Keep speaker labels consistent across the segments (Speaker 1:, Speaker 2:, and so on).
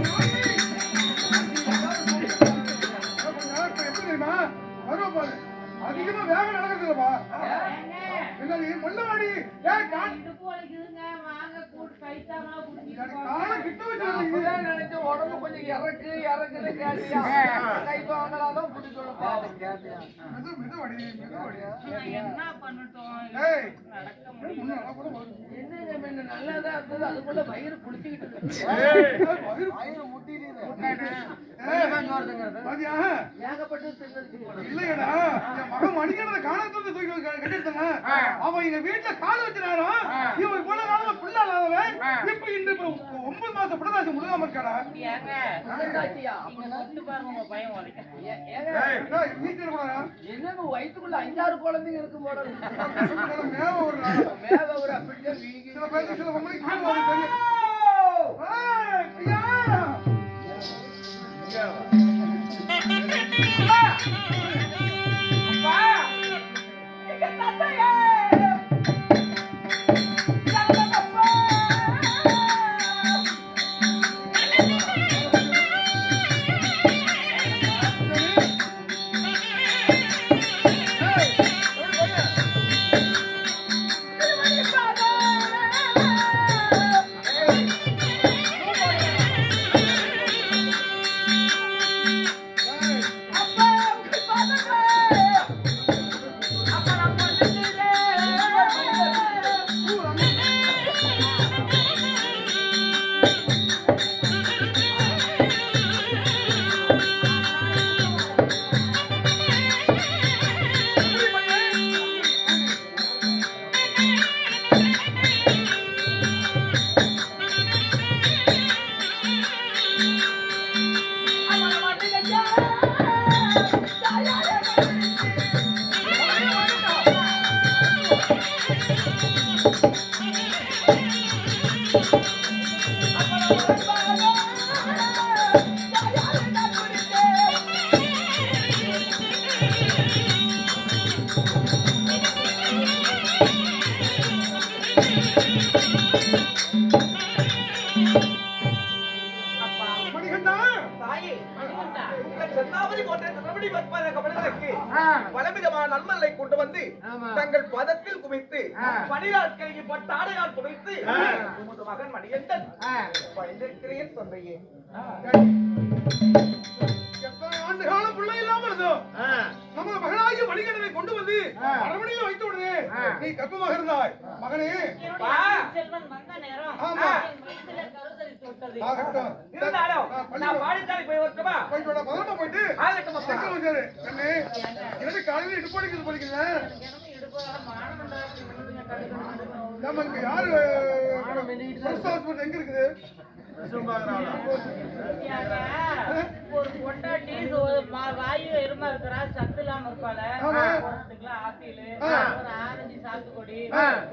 Speaker 1: எப்படி அதிகமா வேகம் நடக்கிறது இல்லப்பா என்னது முள்ளவாடி? ஏன் கா-
Speaker 2: இடுப்பு வலிக்குதுங்க, வாங்க, கூட்டு கைத்தாங்களா, கூட்டிட்டு
Speaker 1: எனக்கு
Speaker 2: போங்க.
Speaker 1: காலை கிட்ட வச்சிருந்தீங்க.
Speaker 3: அப்பதான் நினைச்சேன், உடம்பு கொஞ்சம் இறக்கு, இறக்குன்னு கேட்டியா? கை வாங்கலாதான் பிடிக்கணும் பாவம்.
Speaker 1: மெது மெதுவாடி மெதுவாடி.
Speaker 2: என்ன பண்ணட்டும்?
Speaker 3: என்னங்க முன்ன நல்லாதான் இருந்தது, அதுக்குள்ள வயிறு புடிச்சுக்கிட்டு
Speaker 1: வயிறு ஏய்,
Speaker 3: போல.
Speaker 1: இல்லையடா. என் மகன் மணிக்கணத காணத்துல தூக்கி வந்து கட்டி எடுத்தாங்க அவன் எங்க வீட்டுல கால் வச்சினாரோ இவன் இவ்வளவு காலமா பிள்ளை இல்லாதவன். இப்ப இந்த இப்ப ஒன்பது மாசம் பிள்ளதாசி முழுகாம இருக்காடா?
Speaker 3: என்னங்க வயித்துக்குள்ள அஞ்சாறு குழந்தைங்க இருக்கும் போல
Speaker 1: மேல.
Speaker 3: மேல ஒரு அப்படியே வீங்கி
Speaker 1: சில பேருக்கு சில பொம்பளைக்கு கீழே commitment. வருது தெரியும்.
Speaker 4: குவித்து
Speaker 3: ஆ.
Speaker 4: பனிநாட்களுக்கு பட்டாடையால் குவித்து
Speaker 3: ஆ.
Speaker 4: உமது மகன் மணிகண்டன். பயந்திருக்கிறேன் தந்தையே.
Speaker 1: எத்தனை ஆண்டு காலம் பிள்ளை இல்லாம இருந்தோ? நமது மகனாகிய மணிகண்டனை கொண்டு வந்து அரவணையில் வைத்த உடனே நீ கர்ப்பமாக இருந்தாய். மகனே.
Speaker 2: என்னுடைய
Speaker 4: பா.
Speaker 2: செல்வன் வந்த நேரம்.
Speaker 1: ஆமா. போயிட்டு காலையில இடுப்பு வலிக்குது இங்க யாரு எங்க இருக்குது?
Speaker 2: ஒரு பொண்டாட்டி வாயு எருமா இருக்கிறா சத்து இல்லாம இருப்பாள ஆப்பிள். ஒரு ஆரஞ்சு சாத்துக்குடி.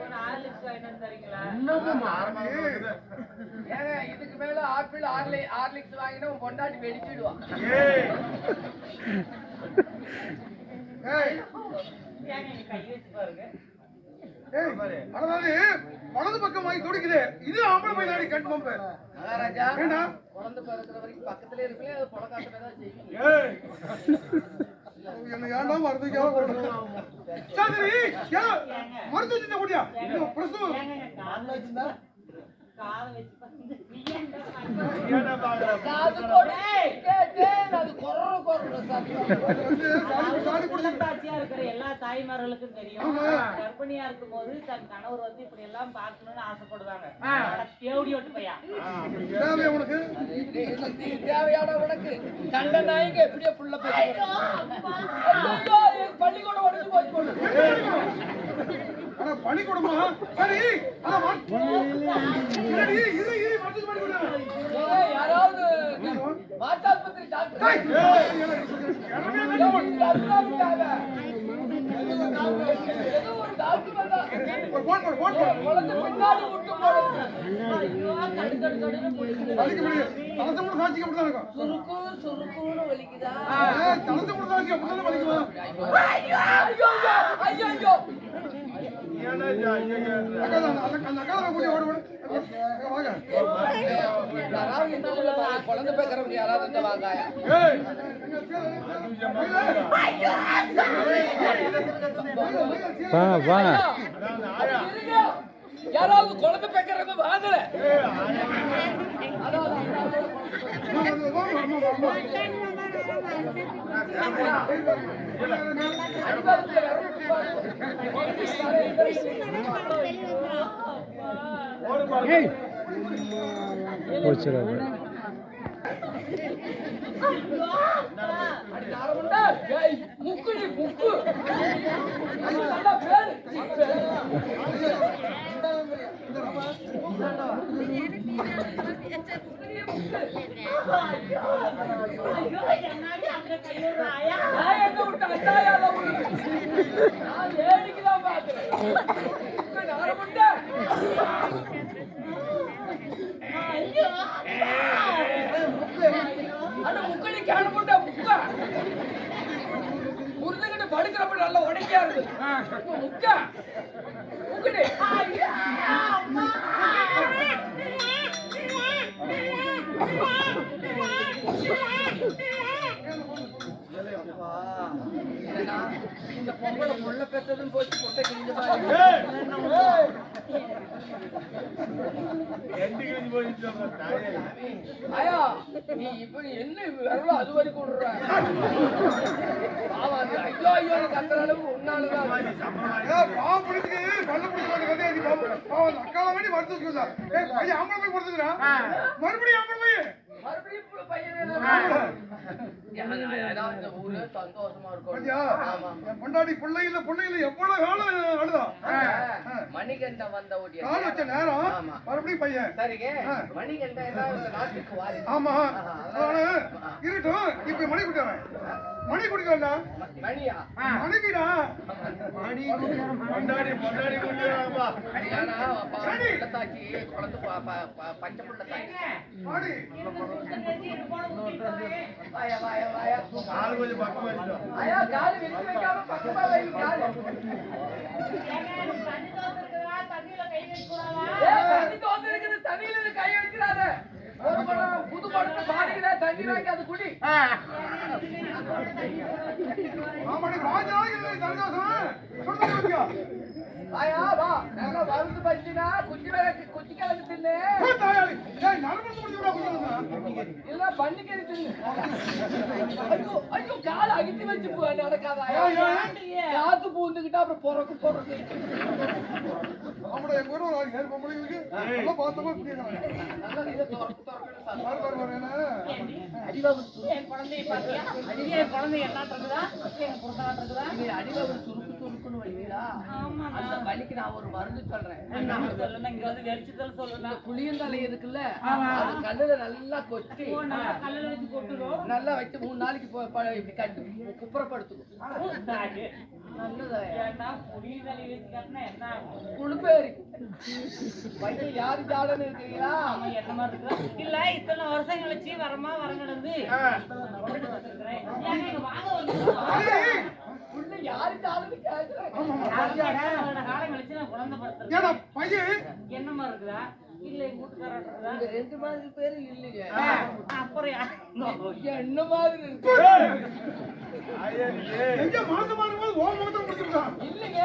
Speaker 2: ஒரு ஹார்லிக்ஸ் வாங்கிட்டு தரீங்களா
Speaker 3: ஏங்க, இதுக்கு மேல ஆப்பிள் ஆர்லி ஹார்லிக்ஸ் வாங்கினா உன் பொண்டாட்டி வெடிச்சிடுவான்
Speaker 1: ஏய்,
Speaker 2: ஏங்க நீ கை வச்சு பாருங்க.
Speaker 1: அதாவது வலது பக்கம் வாங்கி துடிக்குது. இது ஆம்பளை போய் நாடி கட்டு பம்பு
Speaker 3: மகாராஜா
Speaker 1: ஏண்டா?
Speaker 3: குழந்தை பிறக்கிற வரைக்கும் பக்கத்துல இருப்பீங்க அது புலக்காட்டமே தான் செய்யும்
Speaker 1: என்ன மருந்துக்காக சரி மருந்து வச்சுட்ட கூடியா இது
Speaker 2: எல்லா தாய்மார்களுக்கும் தெரியும். கர்ப்பிணியா இருக்கும்போது தன் கணவர் வந்து இப்படி எல்லாம் பார்க்கணும்னு ஆசைப்படுவாங்க.
Speaker 3: தேவையான உனக்கு? கண்ட நாய்க்கு எப்படியோ புள்ள பள்ளிக்கூடம்
Speaker 1: ஆனா பள்ளிக்கூடமா சரி
Speaker 3: யாராவது மாட்டாஸ்பத்திரி வலிக்குதா? குழந்தை பேக்கிறவங்க யாராவது
Speaker 5: வாங்க.
Speaker 3: யாராவது குழந்தை பேக்கிறவங்க வாங்கல.
Speaker 5: போச்சுடாது
Speaker 3: ஏய், முக்குடி, முக்கு. அது நல்ல பேரு யாரமுண்டா? அட முக்கடி கேன முண்டா, முக்கா. உருந்துகிட்டு இப்ப முக்கா என்னடா, இந்த பொம்பளை முள்ள பெற்றதும் போச்சு பொட்டை கிழிஞ்ச ஆயா நீ இப்படி என்ன விரல அது வரைக்கும் விடுற அது ஐயோ ஐயோ கத்துற அளவு உன்னாலதான்
Speaker 1: பாவம் பிடிச்சு நீ பாவம். அக்கால வேண்டி வச்சுக்கோ சார். ஏய், பையன் ஆம்பளை போய். மறுபடியும் ஆம்பளை போய். பொண்டாட்டி பிள்ளையில பொண்ணையில எவ்வளவு காலம் அழுதா?
Speaker 3: மணிகண்டன் வந்த
Speaker 1: கால் வச்ச நேரம்
Speaker 3: ஆமா.
Speaker 1: மறுபடியும் பையன்.
Speaker 3: சரிங்க. வாரி.
Speaker 1: ஆமா. இருக்கட்டும் இப்ப மணி குடிக்கிறேன். மணி குடிக்கிறா
Speaker 3: மணியா?
Speaker 1: மணிக்குடா.
Speaker 3: அடியானா புள்ளத்தாச்சி குழந்தை ப- ப- ப- பச்சை புள்ளத்தாச்சி.
Speaker 1: மாடி
Speaker 3: வாயா வாயா வாயா ஐயா காலு வெட்டி வைக்காம பக்கமா வை. தண்ணியில கை வைக்கிறாத ஒரு புது பாடிக்கிற தண்ணி வாங்கி அது குடி வா குச்சி குச்சி கிழங்கு தின்னு ஐயோ ஐயோ கால அகிட்டி வச்சு போ நடக்காதா? காத்து பூந்துக்கிட்டா அப்புறம் பொறக்கு பொறக்கு.
Speaker 1: எங்க ஊர்ல ஒரு ஏழு பொம்பளைங்களுக்கு பார்த்தோமா
Speaker 3: நல்லா இதை திறக்கு திறக்குன்னு சத்தம்.
Speaker 1: பாரு பாரு பாரு என்ன?
Speaker 2: என் குழந்தைய பாத்தியா? என் குழந்தை என்ன இருக்குதா
Speaker 3: வைக்கிறா
Speaker 2: ஆமாண்ணா.
Speaker 3: அந்த வலிக்கு நான் ஒரு மருந்து சொல்றேன்.
Speaker 2: சொல்லுங்க இங்க வந்து வெடிச்சுதல் சொல்லுங்க
Speaker 3: புளியந்தலை இருக்குல்ல அது கல்லுல நல்லா கொட்டி
Speaker 2: ஓ நல்லா கல்லுல வச்சு கொட்டுறோம்.
Speaker 3: நல்லா வச்சு மூணு நாளைக்கு இப்படி கட்டு பையன் யாரு
Speaker 2: மாதிரி இருக்குதா? இல்ல இத்தனை வருஷம் கழிச்சு வரமா வரங்கிடந்து படுத்துறேன்
Speaker 1: ஏடா பையன்.
Speaker 2: என்ன மாதிரி இருக்குதா?
Speaker 3: ரெண்டு மாதிரி பேரு இல்லைங்க
Speaker 2: அப்புறம்?
Speaker 3: என்ன மாதிரி இருக்கு?
Speaker 1: எங்க மாசமா இருக்கும்போது ஓ முகத்தை முடிச்சுட்டான்
Speaker 3: இல்லைங்க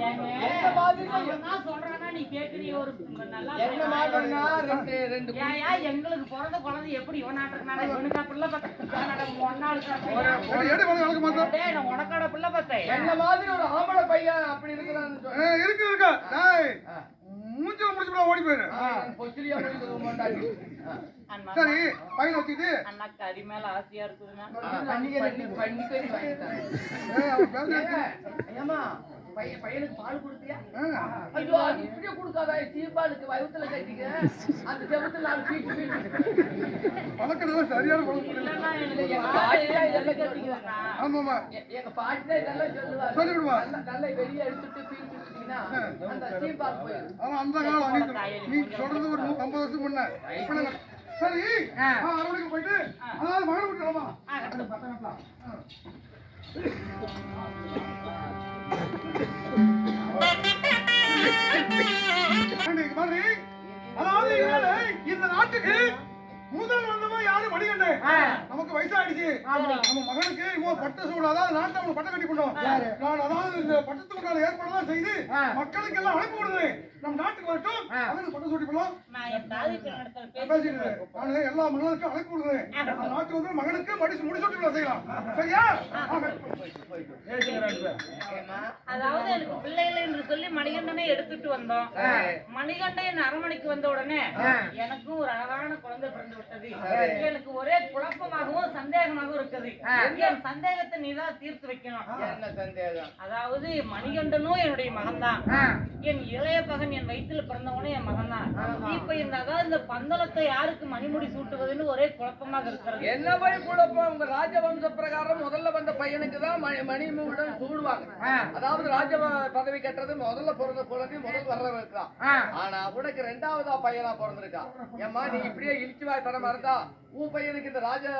Speaker 2: ஏங்க,
Speaker 3: என்ன மாதிரி
Speaker 2: அவன் தான் சொல்றானா நீ கேக்குறிய ஒரு நல்லா
Speaker 3: என்ன மாதிரினா ரெண்டு ரெண்டு
Speaker 2: ஏயா எங்களுக்கு பிறந்த குழந்தை எப்படி இவனுக்கா பிள்ளை பார்த்தேன் ஒன்னாளுக்கா உனக்காட பிள்ளை பார்த்தேன்
Speaker 3: என்ன மாதிரி ஒரு ஆம்பளை பையன் அப்படி இருக்கிறான்னு சொல்லு.
Speaker 1: இருக்கு இருக்கா. டேய் மூஞ்சில முடிச்சு ஓடி போயிரு. சரி பையன் வச்சுக்கிட்டு
Speaker 2: அண்ணா கறி மேல ஆசையா இருக்குதுண்ணா
Speaker 3: பையன் பையனுக்கு பால் கொடுத்தியா?
Speaker 1: ஆ.
Speaker 3: ஐயோ அது இப்படியே கொடுக்காதா? சீப்பாலுக்கு வயித்துல கட்டிக்க. அந்த செவத்துல நாலு பீட்டு பீட்டு
Speaker 1: சரியான
Speaker 3: எங்க இதெல்லாம்
Speaker 1: ஆமாமா
Speaker 3: எங்க பாட்டினா இதெல்லாம் சொல்லுவாங்க
Speaker 1: சொல்லி விடுவா.
Speaker 3: நல்லா நல்லா வெளியே எடுத்துட்டு பீட்டு அந்த சீப்பால் போயிடும்.
Speaker 1: ஆனா அந்த காலம் நீ நீ சொல்றது ஒரு ஐம்பது வருஷம் முன்ன. இப்ப நாங்க- சரி ஆ, அரவணைக்கு போயிட்டு அதாவது மகன் விட்டுலாமா அதாவது இந்த நாட்டுக்கு முதல் வந்தவன் யாரு? நமக்கு வயசாயிடுச்சு. நம்ம மகனுக்கு இன்னும் பட்டு சூடு. அதாவது நாட்டை அவனுக்கு பட்டம் கட்டி கொண்டோம் நான் அதாவது இந்த பட்டத்துக்கு உண்டான ஏற்பாடுலாம் செய்து மக்களுக்கு எல்லாம் அழைப்பு கொடுக்குறேன் நம்ம நாட்டுக்கு வரட்டும். அவனுக்கு பட்டம் சூட்டி
Speaker 2: நான்
Speaker 1: நானு எல்லா மன்னருக்கும் அழைப்பு கொடுக்குறேன் நம்ம நாட்டுக்கு வந்து மகனுக்கு மடிச்சு விழா செய்யலாம். சரியா.
Speaker 2: அதாவது எனக்கு பிள்ளைகள் என்று சொல்லி மணிகண்டனை எடுத்துட்டு வந்தோம். மணிகண்டன் அரண்மனைக்கு வந்த உடனே எனக்கும் ஒரு அழகான குழந்தை பிறந்து விட்டது எனக்கு ஒரே குழப்பமாகவும் சந்தேகமாகவும் இருக்குது. என் சந்தேகத்தை நீதான் தீர்த்து வைக்கணும்.
Speaker 3: என்ன சந்தேகம்?
Speaker 2: அதாவது மணிகண்டனும் என்னுடைய மகன்தான். என் இளைய மகன் என் வயித்துல பிறந்தவனே என் மகன்தான். இப்ப இந்த அதாவது இந்த பந்தளத்தை யாருக்கு மணிமுடி சூட்டுவதுன்னு ஒரே குழப்பமாக இருக்கிறது.
Speaker 3: என்ன போய் குழப்பம்? உங்க ராஜவம்ச பிரகாரம் முதல்ல வந்த பையனுக்கு தான் மணி மணிமுடன் சூடுவாங்க. அதாவது ராஜ பதவி கட்டுறது முதல்ல பிறந்த குழந்தை முதல் வர்றவனுக்கு தான். ஆனா உனக்கு ரெண்டாவதா பையனா பிறந்திருக்கா? ஏம்மா நீ இப்படியே இழிச்சு வாய் தர உன் பையனுக்கு இந்த ராஜா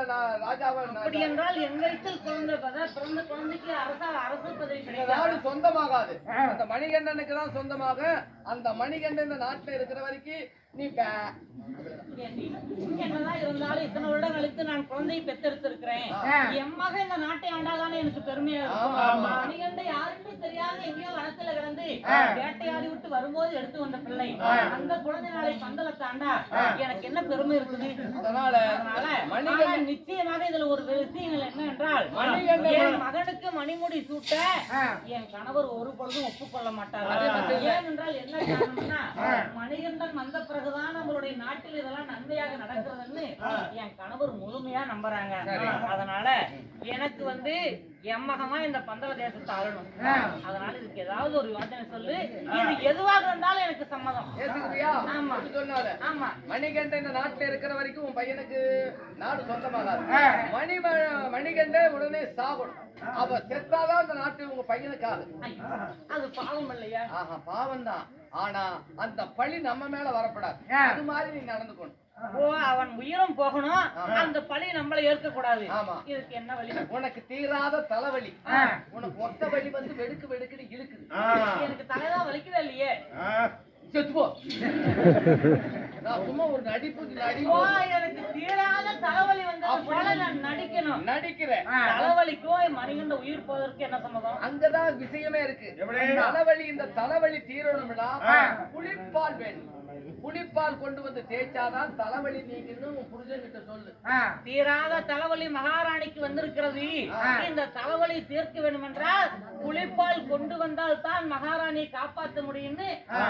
Speaker 3: ராஜாவை
Speaker 2: அப்படி என்றால் என் வயிற்றில் குழந்தை பிறந்த குழந்தைக்கு அரசா அரசு பதவி
Speaker 3: நாடு சொந்தமாகாது. அந்த மணிகண்டனுக்கு தான் சொந்தமாக. அந்த மணிகண்டன் இந்த நாட்டுல இருக்கிற வரைக்கும் நீ
Speaker 2: என்னதான் இருந்தாலும் இத்தனை வருடம் கழித்து நான் குழந்தையை பெத்தெடுத்திருக்கிறேன் என் மகன் இந்த நாட்டை ஆண்டாதானே எனக்கு பெருமையா இருக்கும். மணிகண்ட யாருன்னு தெரியாத எங்கேயோ வனத்துல கிடந்து வேட்டையாடி விட்டு வரும்போது எடுத்து வந்த பிள்ளை. அந்த குழந்தை நாளை பந்தலத்தை ஆண்டா எனக்கு என்ன பெருமை இருக்குது?
Speaker 3: அதனால
Speaker 2: அதனால
Speaker 3: மணிகண்டன்
Speaker 2: நிச்சயமாக இதுல ஒரு விஷயங்கள் என்ன என்றால்
Speaker 3: மணிகண்டன்
Speaker 2: என் மகனுக்கு மணிமுடி சூட்ட என் கணவர் ஒரு பொழுதும் ஒப்புக்கொள்ள மாட்டார். ஏனென்றால் என்ன காரணம்னா மணிகண்டன் வந்த பிறகுதான் நம்மளுடைய நாட்டில் இதெல்லாம் நன்மையாக நடக்கிறதுன்னு என் கணவர் முழுமையா நம்புறாங்க. அதனால எனக்கு வந்து எம்மகமா இந்த பந்தல தேசத்தை ஆளணும் அதனால இதுக்கு ஏதாவது ஒரு யோசனை சொல்லு. இது எதுவாக இருந்தாலும் எனக்கு சம்மதம். ஆமா. ஆமா.
Speaker 3: மணிகண்டன் இந்த நாட்டுல இருக்கிற வரைக்கும் உன் பையனுக்கு நாடு சொந்தமாகாது. மணி மணிகண்டன் உடனே சாகணும் அவ செத்தாதான் அந்த நாட்டு உங்க பையனுக்கு ஆகுது
Speaker 2: ஐயோ, அது பாவம் இல்லையா?
Speaker 3: ஆஹா பாவம் தான் ஆனா அந்த பழி நம்ம மேல வரப்படாது. அது மாதிரி நீ நடந்துக்கணும்
Speaker 2: ஓ அவன் உயிரும் போகணும். அந்த பழி நம்மள ஏற்க கூடாது
Speaker 3: ஆமா.
Speaker 2: இதுக்கு என்ன வழி?
Speaker 3: உனக்கு தீராத தலைவலி. உனக்கு மொத்த வலி வந்து வெடுக்கு வெடுக்குன்னு இழுக்குது.
Speaker 2: எனக்கு தலைதான் வலிக்கவே இல்லையே?
Speaker 3: செத்து போ நான் சும்மா ஒரு நடிப்பு நடி
Speaker 2: ஓ எனக்கு தீராத தலைவலி வந்தது நான் நடிக்கணும்.
Speaker 3: நடிக்கிறேன்.
Speaker 2: தலைவலிக்கும் மணிகண்ட உயிர் போவதற்கு என்ன சம்மதம்?
Speaker 3: அங்கதான் விஷயமே இருக்கு. தலைவலி இந்த தலைவலி தீரணும்னா புளிப்பால் வேணும். புளிப்பால் கொண்டு வந்து தேய்ச்சாதான் தலைவலி நீங்கன்னு உன் புருஷன்கிட்ட சொல்லு.
Speaker 2: தீராத தலைவலி மகாராணிக்கு வந்திருக்கிறது. இந்த தலைவலி தீர்க்க வேண்டும் என்றால் புலிப்பால் கொண்டு வந்தால் தான் மகாராணியை காப்பாற்ற முடியும்னு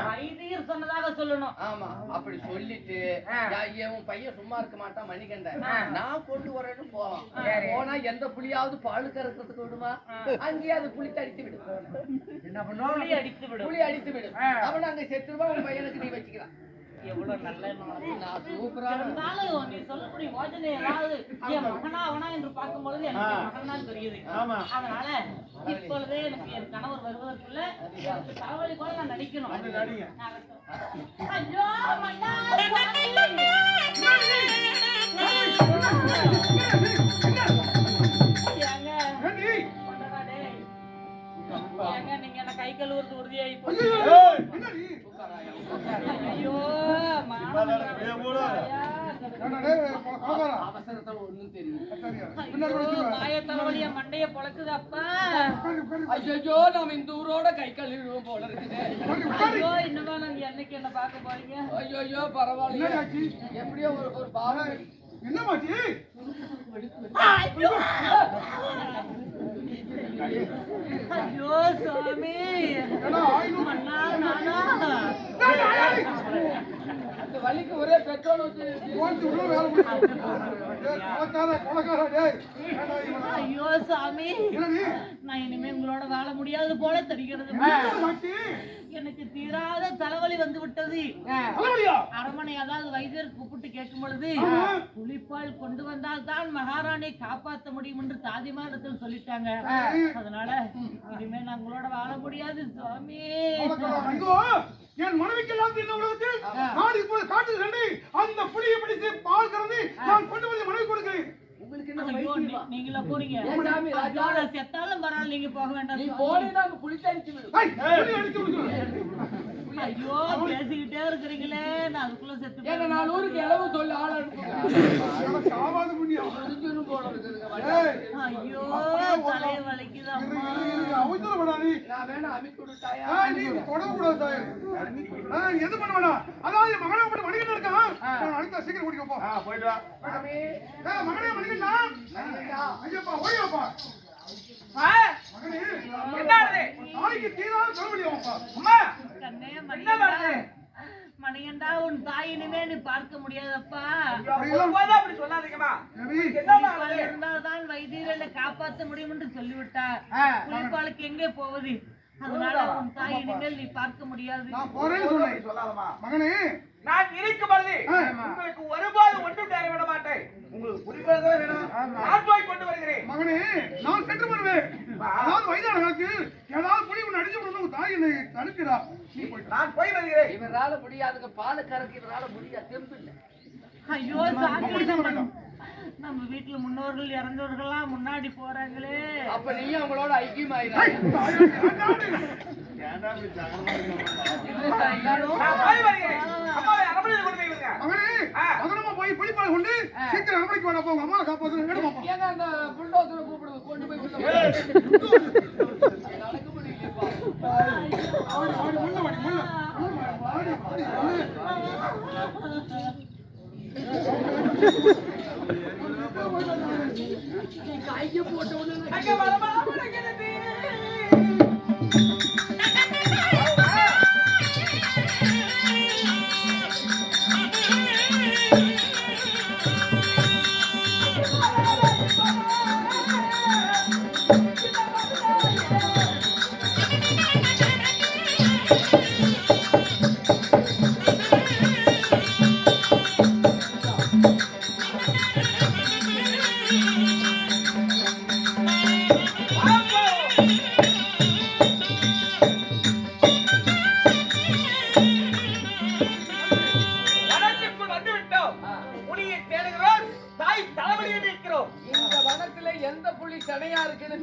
Speaker 2: வைத்தியர் சொன்னதாக சொல்லணும்.
Speaker 3: ஆமா அப்படி சொல்லிட்டு உன் பையன் சும்மா இருக்க மாட்டான் மணிகண்டன் நான் கொண்டு வரேன்னு போவான் போனா எந்த புளியாவது பால் கறக்கிறதுக்கு விடுமா? அங்கேயே அது புளி தடித்து விடு
Speaker 2: புலி அடித்து விடும்.
Speaker 3: புளி அடித்து விடு அவன் அங்க செத்துருவா உன் பையனுக்கு நீ வச்சுக்கலாம்.
Speaker 2: எவ்வளவு நல்ல எண்ணம்.
Speaker 3: நான் சூப்பரான
Speaker 2: இருந்தாலும் நீ சொல்லக்கூடிய யோசனை ஏதாவது என் மகனா அவனா என்று பார்க்கும்பொழுது எனக்கு என் மகன் தெரியுது. அதனால இப்பொழுதே எனக்கு என் கணவர் வருவதற்குள்ள எனக்கு தலைவலி கூட நான் நடிக்கணும். ஐயோ ஏங்க நீங்க என்ன கை கழுவுறது உறுதியாகி போச்சு?
Speaker 1: ஐயோ, என்னடி?
Speaker 2: ஐயோ மானம் ஐயா,
Speaker 1: ஏண்டா டேய், பா- பாக்காரா?
Speaker 3: அவசரத்துல ஒண்ணும் தெரியும்
Speaker 1: சரியா? பின்னாடி
Speaker 2: ஐயோ,
Speaker 1: வச்சுக்கோ.
Speaker 2: மாய தலைவலிய மண்டைய பொழக்குது அப்பா.
Speaker 3: ஐயோ நாம இந்த ஊரோட கை கழுவிடுவோம் போல இருக்குது
Speaker 2: இன்னமா நீங்க என்னைக்கு என்ன பார்க்க போறீங்க?
Speaker 3: ஐயோ ஐயோ பரவாயில்லையே.
Speaker 1: என்னடி ஆச்சு?
Speaker 3: எப்படியோ ஒரு ஒரு
Speaker 1: என்னமாச்சு?
Speaker 2: ஐயோ சாமி.
Speaker 3: வலிக்கு ஒரே பெட்ரோல்?
Speaker 2: ஐயோ சாமி? நான் இனிமே உங்களோட வாழ முடியாது போல தெரிகிறது? எனக்கு தீராத தலைவலி வந்து விட்டது? அரமனை அதாவது வைத்தியர் கூப்பிட்டு கேட்கும் பொழுது புலிப்பால் கொண்டு வந்தால் தான் மகாராணியை காப்பாற்ற முடியும் என்று தாதிமாரிடத்தில் சொல்லிட்டாங்க. அதனால இனிமே நான் உங்களோட வாழ முடியாது சுவாமி.
Speaker 1: என் மனைவிக்கெல்லாம் இந்த உலகத்தில் நான் இப்போது காட்டில் சென்று அந்த புளியை பிடித்து பால் கறந்து நான் கொண்டு வந்து மனைவி கொடுக்கிறேன்.
Speaker 2: நீங்களா போறீங்க? செத்தாலும் பரவாயில்ல நீங்க போக வேண்டாம்
Speaker 3: நீ
Speaker 2: சுவாமி.
Speaker 3: போனேன்னா அங்க புளித்தடிச்சு விடும்
Speaker 1: ஐய், புளி அடிச்சு.
Speaker 2: ஐயோ பேசிக்கிட்டே இருக்கிறீங்களே நான் அதுக்குள்ள செத்து
Speaker 3: ஏன்னா நான் ஊருக்கு இளவு சொல்லி ஆள்
Speaker 2: ஐயோ தலை வலிக்குதம்மா.
Speaker 3: நான் வேணா விடுட்டாயா
Speaker 1: நீ. ஆ, நீ எது பண்ண வேணாம். அதாவது மகனை மட்டும் இருக்கான். நான் அடுத்த சீக்கிரம் கூட்டிட்டு போ. மகனே மணிகண்டா. ஐயப்பா, ஓடியாப்பா.
Speaker 2: மணிகண்டா உன் தாய் இனிமே நீ பார்க்க முடியாதப்பா.
Speaker 4: அப்படி சொல்லாதீங்கம்மா?
Speaker 2: இருந்தால்தான் காப்பாற்ற முடியும் என்று சொல்லிவிட்டார் புலிப்பாலுக்கு எங்கே போவது? அதனால உன் தாய் இனிமேல் நீ பார்க்க முடியாது.
Speaker 1: மகனே
Speaker 4: நான் இருக்கும் பொழுது. உங்களுக்கு ஒருபோது ஒன்றும் தேவை விட மாட்டேன். உங்களுக்கு புரிவதுதான் வேணும் நான் போய் கொண்டு வருகிறேன்.
Speaker 1: மகனே நான் சென்று வருவேன். அதாவது வயதான காலத்து ஏதாவது புலி ஒன்று அடிச்சு விடணும் உன் தாய் என்னை தடுக்கிறா? நீ.
Speaker 4: நான் போய் வருகிறேன்.
Speaker 3: இவரால முடியாதுங்க. பால் கறக்கு இவரால முடியாது தெம்பு இல்ல.
Speaker 2: ஐயோ நம்ம வீட்டுல முன்னோர்கள் இறந்தவர்கள்லாம் முன்னாடி போறாங்களே.
Speaker 3: அப்ப நீயும் அவங்களோட
Speaker 1: ஏய்,
Speaker 3: ஐக்கியமாயிடாங்க
Speaker 4: போய் வருகிறேன் கொண்டு
Speaker 1: சீக்கிரம் வேணா போங்க அம்மா காப்பாத்து
Speaker 3: ஏங்க அந்த கூப்பிடுங்க கொண்டு போய் உள்ள
Speaker 1: வாடி,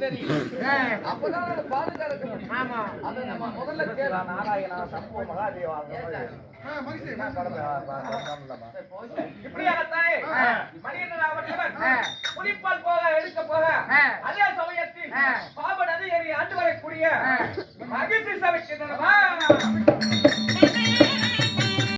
Speaker 3: தெரியும். அப்பதான் முடியும் ஆமா. அதை நம்ம முதல்ல தேடணும்.
Speaker 4: நாராயணா சம்போ மகாதேவா
Speaker 1: ஆ, மகிழ்ச்சி,
Speaker 4: இப்படியாகத்தானே மணியன் அவர்கள் புலிப்பால் போக எடுக்க போக அதே சமயத்தில் பாப நதி ஏறி ஆண்டு வரக்கூடிய மகிழ்ச்சி சபைக்கு